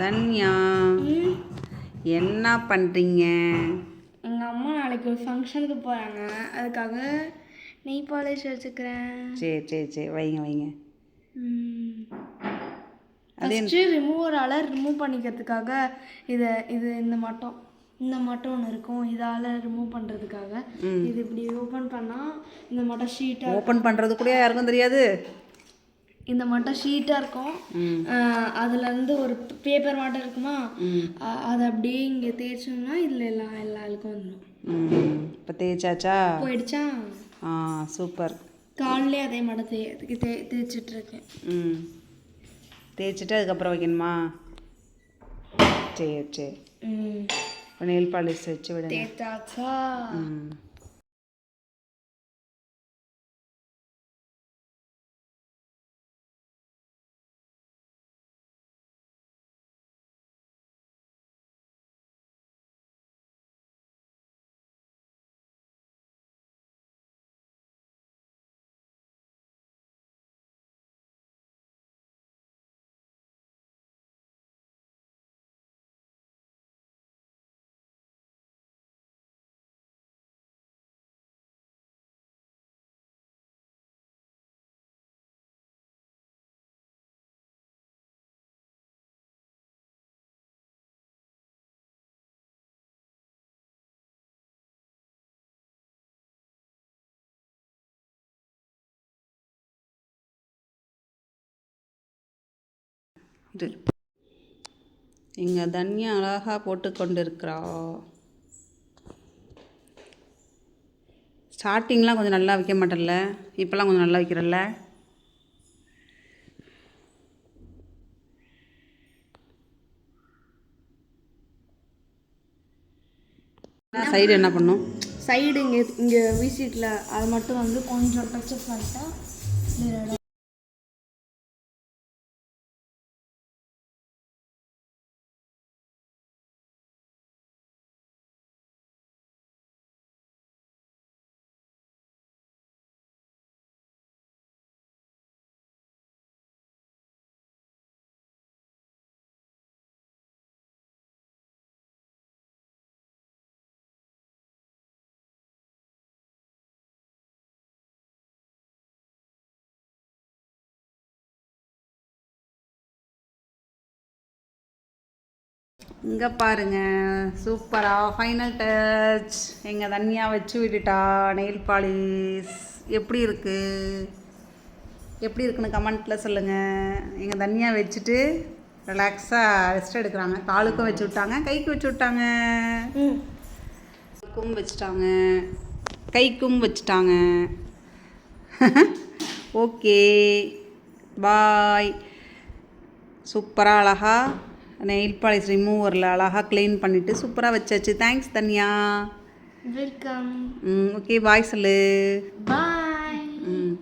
தன்யா என்ன பண்ணுறீங்க எங்கள் அம்மா நாளைக்கு ஒரு ஃபங்க்ஷனுக்கு போகிறாங்க அதுக்காக நெய் பாலிஷ் வச்சுக்கிறேன். சரி சரி சரி. வைங்க வைங்க. ஃபஸ்ட்டு ரிமூவரால் ரிமூவ் பண்ணிக்கிறதுக்காக இதை இது இந்த மட்டம். இந்த மட்டம் ஒன்று இருக்கும். இதால் ரிமூவ் பண்ணுறதுக்காக இது இப்படி ஓப்பன் பண்ணால் இந்த மட்டம் ஷீட்டாக ஓப்பன் பண்ணுறது கூட யாருக்கும் தெரியாது. இந்த மட்டம் ஷீட்டாக இருக்கும். ம். ஆஹ் அதுல இருந்து ஒரு பேப்பர் மாட்டம் இருக்குமா? அதை அப்படியே இங்கே தேய்ச்சோம்னா இதில் எல்லாம் எல்லா அழுக்கும் வந்துடும் இப்போ தேய்ச்சாச்சா? போயிடுச்சா? ஆ சூப்பர். கால்லே அதே மாட்டம் தே தே தேய்ச்சிட்டு இருக்கேன் ம். தேய்ச்சிட்டு அதுக்கப்புறம் வைக்கணுமா? சரி சரி. ம். நெயில் பாலிஷ் வச்சு விடுங்க. தேய்ச்சாச்சா? ம். இது எங்கள் தன்யா அழகாக போட்டு கொண்டு இருக்கிறா ஸ்டார்டிங்லாம் கொஞ்சம் நல்லா வைக்க மாட்டேன்ல? இப்போல்லாம் கொஞ்சம் நல்லா வைக்கிறல்ல? சைடு என்ன பண்ணும்? சைடு இங்கே இங்கே விசிட்டில். அது மட்டும் வந்து கொஞ்சம் டச்சப் பண்ணிட்டா இங்கே பாருங்க. சூப்பராக ஃபைனல் டச் எங்கள் தனியா வச்சு விட்டுட்டா. நெயில் பாலிஷ் எப்படி இருக்கு? எப்படி இருக்குன்னு கமெண்ட்டில் சொல்லுங்கள் எங்கள் தனியா வச்சுட்டு ரிலாக்ஸாக ரெஸ்ட் எடுக்கிறாங்க. காலுக்கும் வச்சு விட்டாங்க கைக்கு வச்சு விட்டாங்க. ம். கைக்கும் வச்சுட்டாங்க. கைக்கும் வச்சுட்டாங்க. ஓகே பாய் சூப்பராக அழகா. நெயில் பாலிஷ் ரிமூவரில் அழகாக க்ளீன் பண்ணிவிட்டு சூப்பராக வச்சாச்சு. தேங்க்ஸ் தன்யா. வெல்கம் ம் ஓகே பாய் சொல்லு. பாய் ம்.